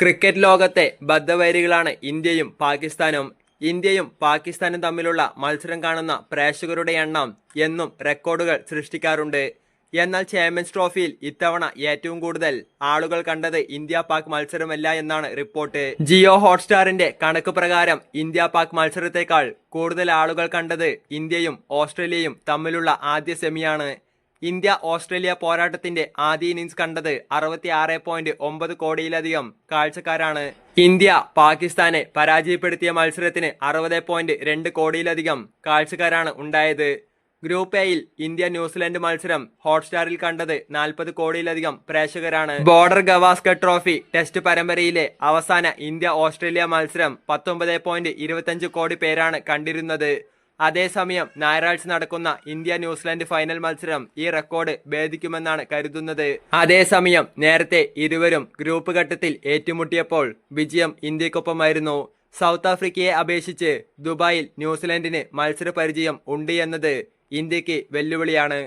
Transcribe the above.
Cricket ലോകത്തെ ബദ്ധവൈരികളാണ് ഇന്ത്യയും പാകിസ്ഥാനും. ഇന്ത്യയും പാകിസ്ഥാനും തമ്മിലുള്ള മത്സരം കാണുന്ന പ്രേക്ഷകരുടെ എണ്ണം എന്നും റെക്കോർഡുകൾ സൃഷ്ടിക്കാറുണ്ട്. എന്നാൽ ചാമ്പ്യൻസ് ട്രോഫിയിൽ ഇത്തവണ ഏറ്റവും കൂടുതൽ ആളുകൾ കണ്ടത് ഇന്ത്യ പാക് മത്സരമല്ല എന്നാണ് റിപ്പോർട്ട്. ജിയോ ഹോട്ട്സ്റ്റാറിന്റെ കണക്ക് പ്രകാരം ഇന്ത്യ പാക് മത്സരത്തെക്കാൾ കൂടുതൽ ആളുകൾ കണ്ടത് ഇന്ത്യയും ഓസ്ട്രേലിയയും തമ്മിലുള്ള ആദ്യ സെമിയാണ്. ഇന്ത്യ ഓസ്ട്രേലിയ പോരാട്ടത്തിന്റെ ആദ്യ ഇന്നിംഗ്സ് കണ്ടത് അറുപത്തി ആറ് പോയിന്റ് ഒമ്പത് കോടിയിലധികം കാഴ്ചക്കാരാണ്. ഇന്ത്യ പാകിസ്ഥാനെ പരാജയപ്പെടുത്തിയ മത്സരത്തിന് അറുപത് പോയിന്റ് രണ്ട് കോടിയിലധികം കാഴ്ചക്കാരാണ് ഉണ്ടായത്. ഗ്രൂപ്പ് എയിൽ ഇന്ത്യ ന്യൂസിലൻഡ് മത്സരം ഹോട്ട്സ്റ്റാറിൽ കണ്ടത് നാൽപ്പത് കോടിയിലധികം പ്രേക്ഷകരാണ്. ബോർഡർ ഗവാസ്കർ ട്രോഫി ടെസ്റ്റ് പരമ്പരയിലെ അവസാന ഇന്ത്യ ഓസ്ട്രേലിയ മത്സരം പത്തൊമ്പത് പോയിന്റ് ഇരുപത്തഞ്ച് കോടി പേരാണ് കണ്ടിരുന്നത്. അതേസമയം ഞായറാഴ്ച നടക്കുന്ന ഇന്ത്യ ന്യൂസിലാൻഡ് ഫൈനൽ മത്സരം ഈ റെക്കോർഡ് ഭേദിക്കുമെന്നാണ് കരുതുന്നത്. അതേസമയം നേരത്തെ ഇരുവരും ഗ്രൂപ്പ് ഘട്ടത്തിൽ ഏറ്റുമുട്ടിയപ്പോൾ വിജയം ഇന്ത്യക്കൊപ്പമായിരുന്നു സൗത്ത് ആഫ്രിക്കയെ അപേക്ഷിച്ച് ദുബായിൽ ന്യൂസിലാൻഡിന് മത്സര പരിചയം ഉണ്ട് എന്നത് ഇന്ത്യയ്ക്ക് വെല്ലുവിളിയാണ്.